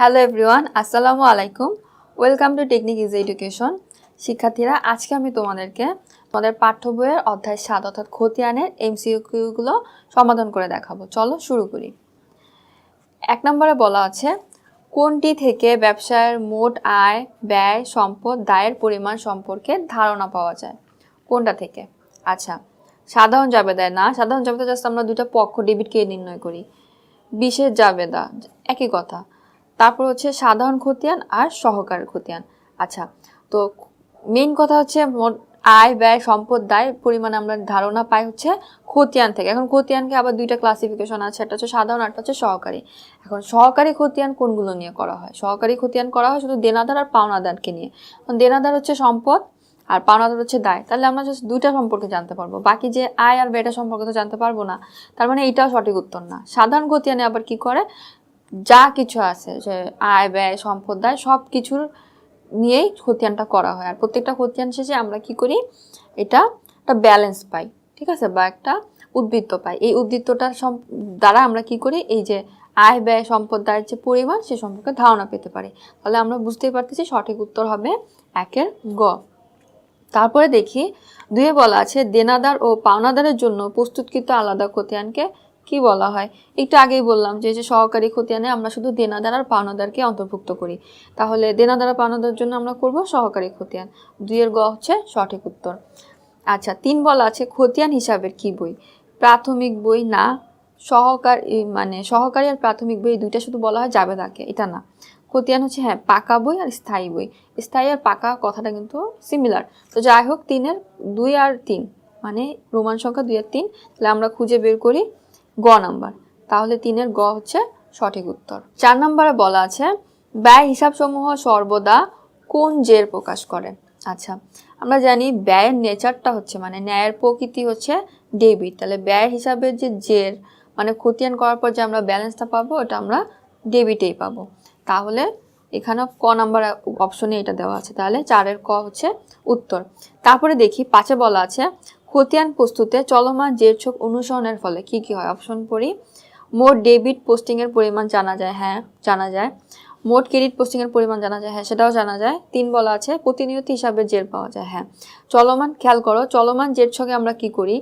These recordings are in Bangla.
হ্যালো এভরিওয়ান আসসালামু আলাইকুম। Welcome to technique is education শিক্ষার্থীরা, আজকে আমি তোমাদেরকে তোমাদের পাঠ্য বইয়ের অধ্যায় সাত অর্থাৎ খতিয়ানের এমসিকিউগুলো সমাধান করে দেখাবো। চলো শুরু করি। এক নম্বরে বলা আছে, কোনটি থেকে ব্যবসায়ের মোট আয়, ব্যয়, সম্পদ, দায়ের পরিমাণ সম্পর্কে ধারণা পাওয়া যায়? কোনটা থেকে? আচ্ছা সাধারণ জাবেদায় না, সাধারণ জাবেদা জাস্ট আমরা দুটো পক্ষ ডেবিট কে নির্ণয় করি। বিশেষ জাবেদা, একই কথা। তারপর হচ্ছে সাধারণ খতিয়ান আর সহকার খতিয়ান। আচ্ছা তো মেইন কথা হচ্ছে আয়, ব্যয়, সম্পদ, দায় পরিমাণে আমরা ধারণা পাই হচ্ছে খতিয়ান থেকে। এখন খতিয়ানকে আবার দুইটা ক্লাসিফিকেশন আছে, একটা হচ্ছে সাধারণ একটা হচ্ছে সহকারী। এখন সহকারী খতিয়ান কোনগুলো নিয়ে করা হয়? সহকারী খতিয়ান করা হয় শুধু দেনাদার আর পাওনাদারকে নিয়ে। দেনাদার হচ্ছে সম্পদ আর পাওনাদার হচ্ছে দায়। তাহলে আমরা জাস্ট দুইটা সম্পর্কে জানতে পারব। বাকি যে আয় আর ব্যয়টা সম্পর্কে তো জানতে পারব না। তার মানে এটাও সঠিক উত্তর না। সাধারণ খতিয়ানে আবার কি করে? যা কিছু আছে, যে আয় ব্যয়, সম্পদ, দায় সব কিছুর নিয়েই খতিয়ানটা করা হয়। আর প্রত্যেকটা খতিয়ান শেষে আমরা কি করি? এটা একটা ব্যালেন্স পাই, ঠিক আছে? বা একটা উদ্বৃত্ত পাই। এই উদ্বৃত্তটার দ্বারা আমরা কি করি? এই যে আয় ব্যয়, সম্পদ, দায়ের যে পরিমাণ, সে সম্পর্কে ধারণা পেতে পারি। তাহলে আমরা বুঝতেই পারতেছি সঠিক উত্তর হবে একের গ। তারপরে দেখি, দুয়ে বলা আছে, দেনাদার ও পাওনাদারের জন্য প্রস্তুতকৃত আলাদা খতিয়ানকে কি বলা হয়? একটু আগেই বললাম যে যে সহকারী খতিয়ানে আমরা শুধু দেনাদার আর পাওনাদারকে অন্তর্ভুক্ত করি। তাহলে দেনাদার আর পাওনাদারের জন্য আমরা করব সহকারী খতিয়ান। দুইয়ের গ হচ্ছে সঠিক উত্তর। আচ্ছা তিন বলা আছে খতিয়ান হিসাবের কি বই? প্রাথমিক বই না, সহকার মানে সহকারী আর প্রাথমিক বই দুইটা শুধু বলা হয় যাবে তাকে, এটা না। খতিয়ান হচ্ছে হ্যাঁ পাকা বই আর স্থায়ী বই। স্থায়ী আর পাকা কথাটা কিন্তু সিমিলার তো যাই হোক, তিনের দুই আর তিন মানে রোমান সংখ্যা দুই আর তিন, তাহলে আমরা খুঁজে বের করি গ নাম্বার। তাহলে তিনের গ হচ্ছে সঠিক উত্তর। চার নম্বরে বলা আছে, ব্যয় হিসাবসমূহ সর্বদা কোন জের প্রকাশ করে? আচ্ছা আমরা জানি ব্যয়ের নেচারটা হচ্ছে মানে ন্যায়ের প্রকৃতি হচ্ছে ডেবিট। তাহলে ব্যয়ের হিসাবের যে জের মানে খতিয়ান করার পর যে আমরা ব্যালেন্সটা পাবো, ওটা আমরা ডেবিটেই পাবো। তাহলে এখানে ক নাম্বার অপশনে এটা দেওয়া আছে। তাহলে চারের ক হচ্ছে উত্তর। তারপরে দেখি, পাঁচে বলা আছে খতিয়ান প্রস্তুতে চলমান জের ছক অনুসরণের ফলে কি কি হয়? অপশন পড়ি। মোট ডেবিট পোস্টিংয়ের পরিমাণ জানা যায় হ্যাঁ জানা যায়। মোট ক্রেডিট পোস্টিংয়ের পরিমাণ জানা যায় হ্যাঁ সেটাও জানা যায়। তিন বলা আছে, প্রতিনিয়ত হিসাবে জের পাওয়া যায় হ্যাঁ। চলমান, খেয়াল করো, চলমান জের ছকে আমরা কি করি?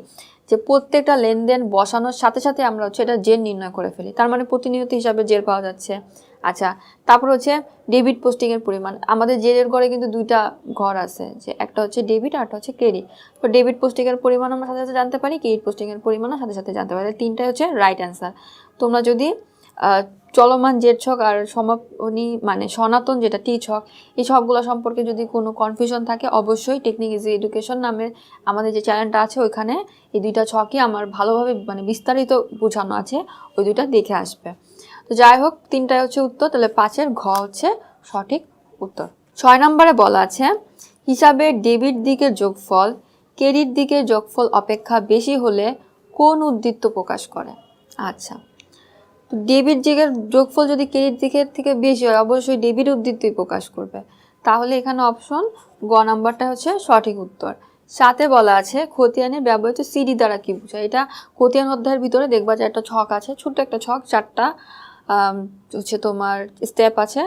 যে প্রত্যেকটা লেনদেন বসানোর সাথে সাথে আমরা হচ্ছে এটা জের নির্ণয় করে ফেলি। তার মানে প্রতিনিয়ত হিসাবে জের পাওয়া যাচ্ছে। আচ্ছা তারপর হচ্ছে ডেবিট পোস্টিংয়ের পরিমাণ। আমাদের জেরের ঘরে কিন্তু দুইটা ঘর আছে, যে একটা হচ্ছে ডেবিট আর একটা হচ্ছে ক্রেডিট। তো ডেবিট পোস্টিংয়ের পরিমাণ আমরা সাথে সাথে জানতে পারি, ক্রেডিট পোস্টিংয়ের পরিমাণও সাথে সাথে জানতে পারি। তিনটাই হচ্ছে রাইট অ্যান্সার তোমরা যদি চলমান জের ছক আর সমাপনী মানে সনাতন যেটা টি ছক, এই সবগুলো সম্পর্কে যদি কোনো কনফিউশন থাকে, অবশ্যই টেকনিক ইজি এডুকেশন নামের আমাদের যে চ্যানেলটা আছে, ওইখানে এই দুইটা ছকই আমার ভালোভাবে মানে বিস্তারিত বোঝানো আছে, ওই দুইটা দেখে আসবে। তো যাই হোক, তিনটাই হচ্ছে উত্তর, তাহলে পাঁচের ঘ হচ্ছে সঠিক উত্তর। ছয় নম্বরে বলা আছে, হিসাবে ডেবিট দিকের যোগফল ক্রেডিট দিকের যোগফল অপেক্ষা বেশি হলে কোন উদ্দীপ্ত প্রকাশ করে? আচ্ছা। ডেবিট দিকের যোগফল যদি ক্রেডিট দিকের থেকে বেশি হয়, অবশ্যই ডেবিট উদ্দীপ্তই প্রকাশ করবে। তাহলে এখানে অপশন গ নাম্বারটা হচ্ছে সঠিক উত্তর। সাথে বলা আছে খতিয়ানে ব্যবহৃত সিডি দ্বারা কি বোঝায়? এটা খতিয়ান অধ্যায়ের ভিতরে দেখবা যে একটা ছক আছে, ছোট্ট একটা ছক, চারটা হচ্ছে তোমার স্টেপ আছে,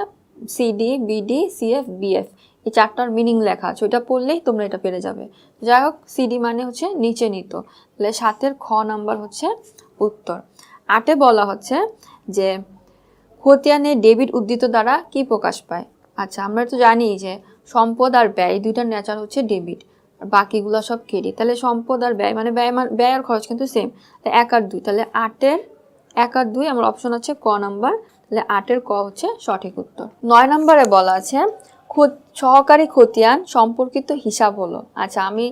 সিডি, বিডি, সিএফ, বিএফ। এই চারটার মিনিং লেখা আছে, ওইটা পড়লেই তোমরা এটা পেরে যাবে। যাই হোক, সিডি মানে হচ্ছে নিচে নিত। তাহলে সাতের খ নাম্বার হচ্ছে উত্তর। আটে বলা হচ্ছে যে খতিয়ানে ডেবিট উদ্ধৃত দ্বারা কি প্রকাশ পায়? আচ্ছা আমরা তো জানি যে সম্পদ আর ব্যয় দুইটার নেচার হচ্ছে ডেবিট আর বাকিগুলো সব ক্রেডিট তাহলে সম্পদ আর ব্যয় মানে ব্যয় মান- ব্যয় আর খরচ কিন্তু সেম তাহলে এক আর দুই, তাহলে আটের, এক আর দুই, আমার অপশন আছে ক নাম্বার তাহলে আটের ক হচ্ছে সঠিক উত্তর। নয় নম্বরে বলা আছে সহকারী খতিয়ান সম্পর্কিত হিসাব হলো। আচ্ছা আমি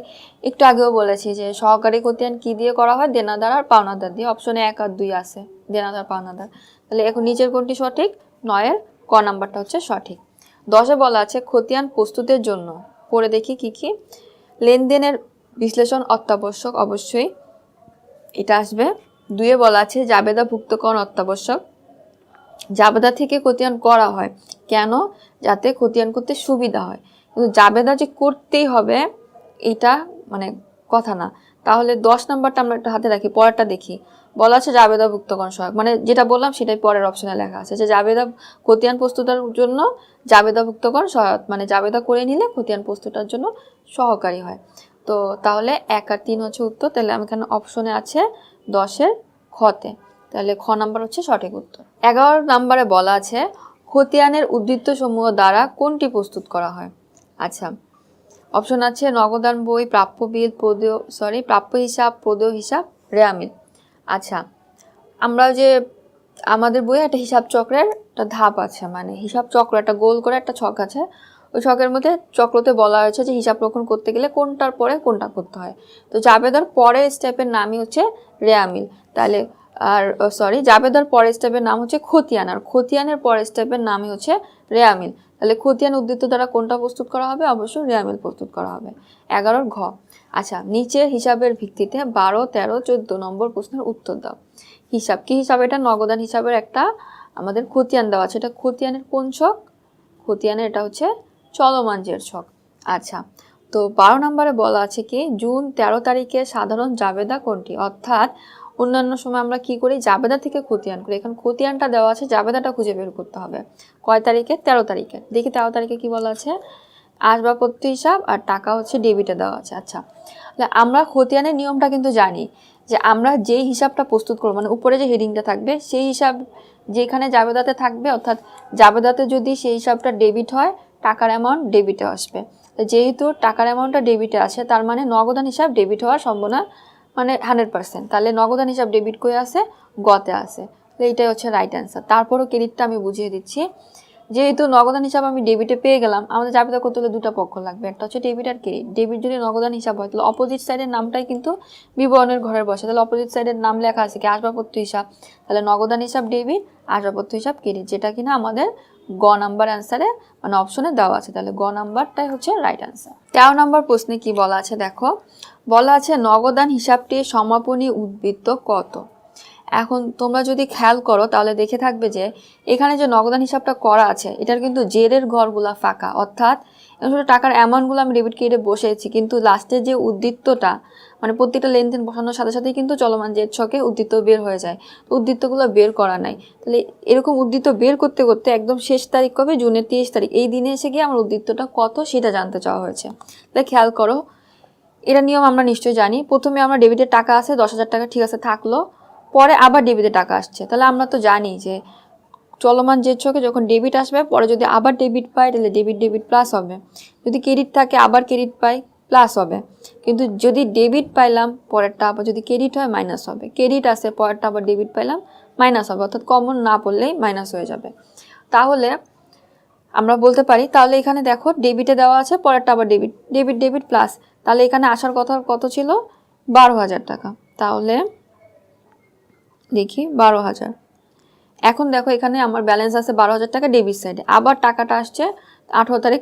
একটু আগেও বলেছি যে সহকারী খতিয়ান কি দিয়ে করা হয়? দেনাদার আর পাওনাদার দিয়ে। অপশনে এক আর দুই আছে, দেনাদার, পাওনাদার। তাহলে এখন নিচের কোনটি সঠিক? নয়ের, ক নাম্বারটা হচ্ছে সঠিক। দশে বলা আছে খতিয়ান প্রস্তুতের জন্য। পড়ে দেখি কি কি। লেনদেনের বিশ্লেষণ অত্যাবশ্যক, অবশ্যই এটা আসবে। দুয়ে বলা আছে জাবেদা ভুক্তকরণ অত্যাবশ্যক। জাবেদা থেকে খতিয়ান করা হয়। কেন? যাতে খতিয়ান করতে সুবিধা হয়। কিন্তু জাবেদা যে করতেই হবে, এটা মানে কথা না। তাহলে দশ নাম্বারটা আমরা একটা হাতে রাখি, পরেরটা দেখি। বলা আছে জাবেদা ভুক্তগণ সহায়ক। মানে যেটা বললাম, সেটাই পরের অপশনে লেখা আছে যে জাবেদা খতিয়ান প্রস্তুতার জন্য জাবেদা ভুক্তগণ সহায়ক। মানে জাবেদা করে নিলে খতিয়ান প্রস্তুতার জন্য সহকারী হয়। তো তাহলে এক আর তিন হচ্ছে উত্তর। তাহলে আমি এখানে অপশনে আছে দশের খতে তাহলে খ নাম্বার হচ্ছে সঠিক উত্তর। এগারো নাম্বারে বলা আছে, খতিয়ানের উদ্বৃত্ত সমূহ দ্বারা কোনটি প্রস্তুত করা হয়? আচ্ছা অপশন আছে, নগদান বই, প্রাপ্য বিল, প্রদেয় সরি প্রাপ্য হিসাব, প্রদেয় হিসাব রেয়ামিল আচ্ছা আমরা যে আমাদের বইয়ে একটা হিসাব চক্রের একটা ধাপ আছে মানে হিসাব চক্র, একটা গোল করে একটা ছক আছে। ওই ছকের মধ্যে চক্রতে বলা হয়েছে যে হিসাব রক্ষণ করতে গেলে কোনটার পরে কোনটা করতে হয়। তো জাবেদার পরের স্টেপের নামই হচ্ছে রেয়ামিল তাহলে আর সরি জাবেদার পরের স্টেপের নাম হচ্ছে খতিয়ান, আর খতিয়ানের পরের স্টেপের নামই হচ্ছে রেয়ামিল। তাহলে খতিয়ান উদ্বৃত্ত দ্বারা কোনটা প্রস্তুত করা হবে? অবশ্যই রেয়ামিল প্রস্তুত করা হবে। এগারোর ঘ। আচ্ছা নিচের হিসাবের ভিত্তিতে বারো, তেরো, চোদ্দ নম্বর প্রশ্নের উত্তর দাও। হিসাব, কি হিসাব? এটা নগদান হিসাবের একটা আমাদের খতিয়ান দেওয়া আছে। এটা খতিয়ানের কোন ছক? খতিয়ানের এটা হচ্ছে চলমান জের ছক। আচ্ছা তো বারো নম্বরে বলা আছে কি, জুন তেরো তারিখে সাধারণ জাবেদা কোনটি? অর্থাৎ অন্যান্য সময় আমরা কি করি? জাবেদা থেকে খতিয়ান করি। এখন খতিয়ানটা দেওয়া আছে, জাবেদাটা খুঁজে বের করতে হবে। কয় তারিখে? তেরো তারিখে। দেখি তেরো তারিখে কি বলা আছে? আসবাবপত্র হিসাব আর টাকা হচ্ছে ডেবিটে দেওয়া আছে। আচ্ছা তাহলে আমরা খতিয়ানের নিয়মটা কিন্তু জানি যে আমরা যেই হিসাবটা প্রস্তুত করব মানে উপরে যে হেডিংটা থাকবে, সেই হিসাব যেখানে জাবেদাতে থাকবে, অর্থাৎ জাবেদাতে যদি সেই হিসাবটা ডেবিট হয়, টাকার অ্যামাউন্ট ডেবিটে আসবে। যেহেতু টাকার অ্যামাউন্টটা ডেবিটে আসে, তার মানে নগদান হিসাব ডেবিট হওয়ার সম্ভাবনা মানে হান্ড্রেড পার্সেন্ট তাহলে নগদান হিসাব ডেবিট করে আসে গতে আসে তো এইটাই হচ্ছে রাইট অ্যান্সার তারপরও ক্রেডিটটা আমি বুঝিয়ে দিচ্ছি। যেহেতু নগদান হিসাব আমি ডেবিটে পেয়ে গেলাম, আমাদের জাবিতা করতে হলে দুটো পক্ষ লাগবে। একটা হচ্ছে ডেবিট আর ক্রেডিট ডেবিট যদি নগদান হিসাব হয়, তাহলে অপোজিট সাইডের নামটাই কিন্তু বিবরণের ঘরের বসে। তাহলে অপোজিট সাইডের নাম লেখা আছে কি, আসবাবপত্র হিসাব। তাহলে নগদান হিসাব ডেবিট আসবাবপত্র হিসাব ক্রেডিট যেটা কিনা আমাদের গ নাম্বার অ্যান্সারে মানে অপশনে দেওয়া আছে। তাহলে গ নাম্বারটাই হচ্ছে রাইট অ্যান্সার তেরো নাম্বার প্রশ্নে কি বলা আছে দেখো? বলা আছে, নগদান হিসাবটি সমাপনী উদ্বৃত্ত কত? এখন তোমরা যদি খেয়াল করো, তাহলে দেখে থাকবে যে, এখানে যে নগদান হিসাবটা করা আছে, এটার কিন্তু জেরের ঘরগুলা ফাঁকা। অর্থাৎ শুধু টাকার অ্যামাউন্টগুলো আমি ডেবিট কেটে বসেছি কিন্তু লাস্টের যে উদ্বৃত্তটা মানে প্রত্যেকটা লেনদেন বসানোর সাথে সাথেই কিন্তু চলমান জের ছকে উদ্বৃত্ত বের হয়ে যায়। তো উদ্বৃত্তগুলো বের করা নাই। তাহলে এরকম উদ্বৃত্ত বের করতে করতে একদম শেষ তারিখ কবে? জুনের তিরিশ তারিখ। এই দিনে এসে গিয়ে আমার উদ্বৃত্তটা কত সেটা জানতে চাওয়া হয়েছে। তাহলে খেয়াল করো এটা নিয়ম আমরা নিশ্চয়ই জানি। প্রথমে আমরা ডেবিটের টাকা আছে, দশ হাজার টাকা ঠিক আছে থাকল। পরে আবার ডেবিটে টাকা আসছে। তাহলে আমরা তো জানি যে চলমান যে ছকে যখন ডেবিট আসবে, পরে যদি আবার ডেবিট পাই, তাহলে ডেবিট ডেবিট প্লাস হবে। যদি ক্রেডিট থাকে, আবার ক্রেডিট পাই প্লাস হবে। কিন্তু যদি ডেবিট পাইলাম, পরেরটা আবার যদি ক্রেডিট হয় মাইনাস হবে। ক্রেডিট আসে পরেরটা আবার ডেবিট পাইলাম মাইনাস হবে। অর্থাৎ কমন না পড়লেই মাইনাস হয়ে যাবে। তাহলে আমরা বলতে পারি, তাহলে এখানে দেখো ডেবিটে দেওয়া আছে, পরেরটা আবার ডেবিট ডেবিট ডেবিট প্লাস তাহলে এখানে আসার কথা কত ছিল? বারো হাজার টাকা। তাহলে দেখি, বারো হাজার। এখন দেখো এখানে আমার ব্যালেন্স আছে বারো হাজার টাকা ডেবিট সাইডে আবার টাকাটা আসছে আঠারো তারিখ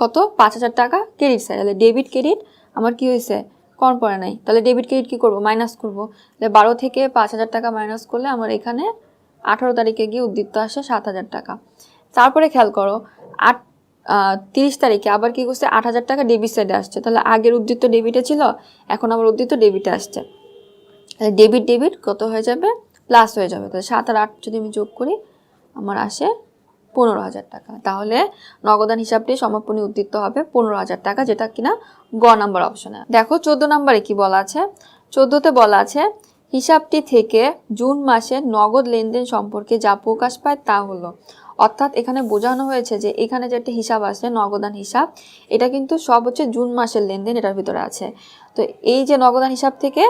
কত? পাঁচ হাজার টাকা ক্রেডিট সাইড তাহলে ডেবিট ক্রেডিট আমার কি হয়েছে? কম পড়ে নাই। তাহলে ডেবিট ক্রেডিট কী করব? মাইনাস করব। তাহলে বারো থেকে পাঁচ হাজার টাকা মাইনাস করলে আমার এখানে আঠারো তারিখে গিয়ে উদ্দীপ্ত আসে সাত হাজার টাকা। তারপরে খেয়াল করো, আট তিরিশ তারিখে। আবার কি করছে? আট হাজার টাকা ডেবিট সাইডে আসছে। তাহলে আগের উদ্দীপ্ত ডেবিটে ছিল, এখন আবার উদ্দীপ্ত ডেবিটে আসছে। ডেবিট ডেবিট কত হয়ে যাবে? প্লাস হয়ে যাবে। তাহলে সাত আর আট যদি আমি যোগ করি, আমার আসে পনেরো হাজার টাকা। তাহলে নগদান হিসাবটি সমাপনী উদ্দীপ্ত হবে পনেরো হাজার টাকা, যেটা কিনা গ নাম্বার অপশনে দেখো, চোদ্দ নম্বরে কি বলা আছে? চোদ্দোতে বলা আছে, হিসাবটি থেকে জুন মাসে নগদ লেনদেন সম্পর্কে যা প্রকাশ পায় তা হলো অর্থাৎ এখানে বোঝানো হয়েছে যে এখানে যে একটা হিসাব আছে নগদান হিসাব, এটা কিন্তু সব হচ্ছে জুন মাসের লেনদেন এটার ভিতরে আছে। তো এই যে নগদান হিসাব থেকে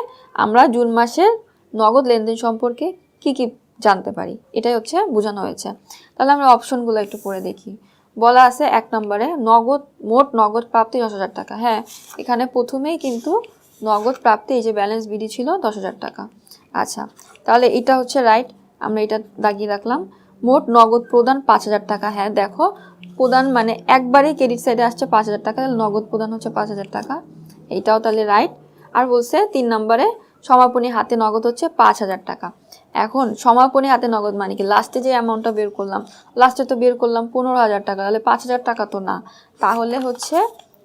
আমরা জুন মাসের নগদ লেনদেন সম্পর্কে কি কি জানতে পারি, এটাই হচ্ছে বোঝানো হয়েছে। তাহলে আমরা অপশনগুলো একটু পড়ে দেখি। বলা আছে এক নম্বরে, নগদ, মোট নগদ প্রাপ্তি দশ হাজার টাকা। হ্যাঁ এখানে প্রথমেই কিন্তু নগদ প্রাপ্তি, এই যে ব্যালেন্স বিডি ছিল দশ হাজার টাকা। আচ্ছা তাহলে এটা হচ্ছে রাইট, আমরা এটা দাগিয়ে রাখলাম। মোট নগদ প্রদান পাঁচ হাজার টাকা। হ্যাঁ দেখো, প্রদান মানে একবারেই ক্রেডিট সাইডে আসছে পাঁচ হাজার টাকা, তাহলে নগদ প্রদান হচ্ছে পাঁচ হাজার টাকা। এইটাও তাহলে রাইট আর বলছে তিন নম্বরে, সমাপনী হাতে নগদ হচ্ছে পাঁচ হাজার টাকা। এখন, সমাপনী হাতে নগদ মানে কি? লাস্টে যে অ্যামাউন্টটা বের করলাম লাস্টে তো বের করলাম পনেরো হাজার টাকা, তাহলে পাঁচ হাজার টাকা তো না। তাহলে হচ্ছে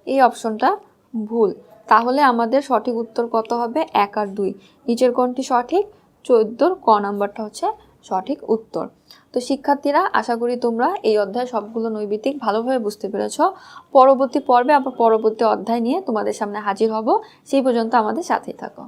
এই অপশনটা ভুল। তাহলে আমাদের সঠিক উত্তর কত হবে? এক আর দুই। নিচের কোনটি সঠিক? চোদ্দোর ক নাম্বারটা হচ্ছে সঠিক উত্তর। তো শিক্ষার্থীরা, আশা করি তোমরা এই অধ্যায় সবগুলো নৈবিতিক ভালোভাবে বুঝতে পেরেছ। পরবর্তী পর্বে, আবার পরবর্তী অধ্যায় নিয়ে তোমাদের সামনে হাজির হব। সেই পর্যন্ত আমাদের সাথেই থাকো।